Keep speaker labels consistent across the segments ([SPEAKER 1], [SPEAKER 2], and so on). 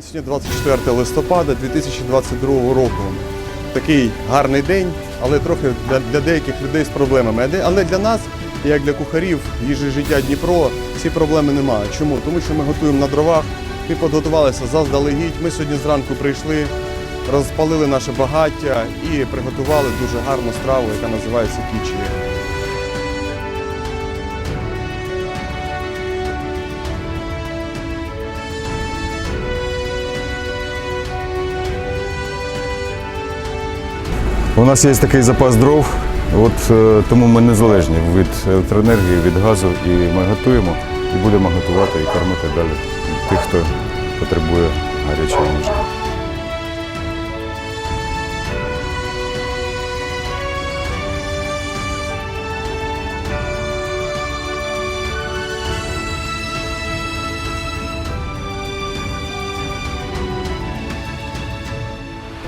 [SPEAKER 1] Сьогодні 24 листопада 2022 року. Такий гарний день, але трохи для, для деяких людей з проблемами. Але для нас, як для кухарів їжі життя Дніпро, ці проблеми немає. Чому? Тому що ми готуємо на дровах, ми підготувалися заздалегідь. Ми сьогодні зранку прийшли, розпалили наше багаття і приготували дуже гарну страву, яка називається кічі.
[SPEAKER 2] У нас є такий запас дров, от е, тому ми незалежні від електроенергії, від газу, і ми готуємо і будемо готувати і кормити далі тих, хто потребує гарячої їжі.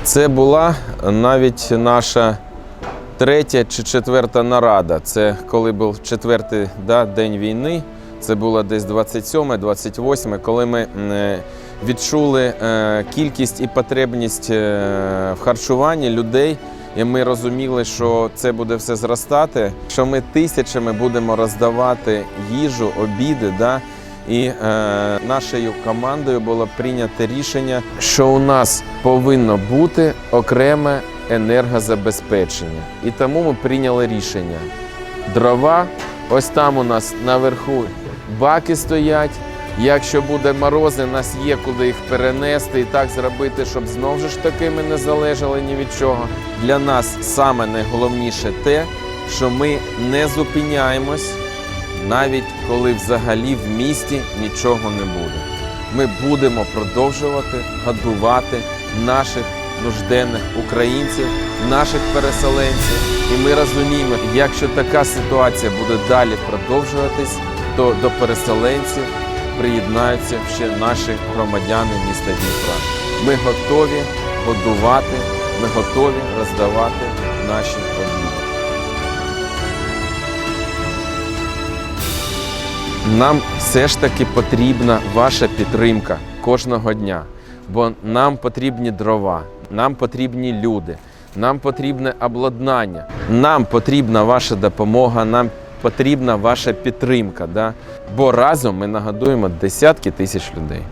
[SPEAKER 3] Це була навіть наша третя чи четверта нарада. Це коли був четвертий да, день війни. Це було десь 27-28, коли ми е, відчули е, кількість і потребність е, в харчуванні людей. І ми розуміли, що це буде все зростати, що ми тисячами будемо роздавати їжу, обіди. Да? І е, нашою командою було прийнято рішення, що у нас повинно бути окреме енергозабезпечення. І тому ми прийняли рішення. Дрова, ось там у нас наверху баки стоять. Якщо буде морози, у нас є куди їх перенести і так зробити, щоб знову ж таки ми не залежали ні від чого. Для нас саме найголовніше те, що ми не зупиняємось навіть коли взагалі в місті нічого не буде. Ми будемо продовжувати годувати наших нужденних українців, наших переселенців. І ми розуміємо, якщо така ситуація буде далі продовжуватись, то до переселенців приєднаються ще наші громадяни міста Дніпра. Ми готові годувати, ми готові роздавати наші обіди. Нам все ж таки потрібна ваша підтримка кожного дня, бо нам потрібні дрова, нам потрібні люди, нам потрібне обладнання, нам потрібна ваша допомога, нам потрібна ваша підтримка. Да? Бо разом ми нагодуємо десятки тисяч людей.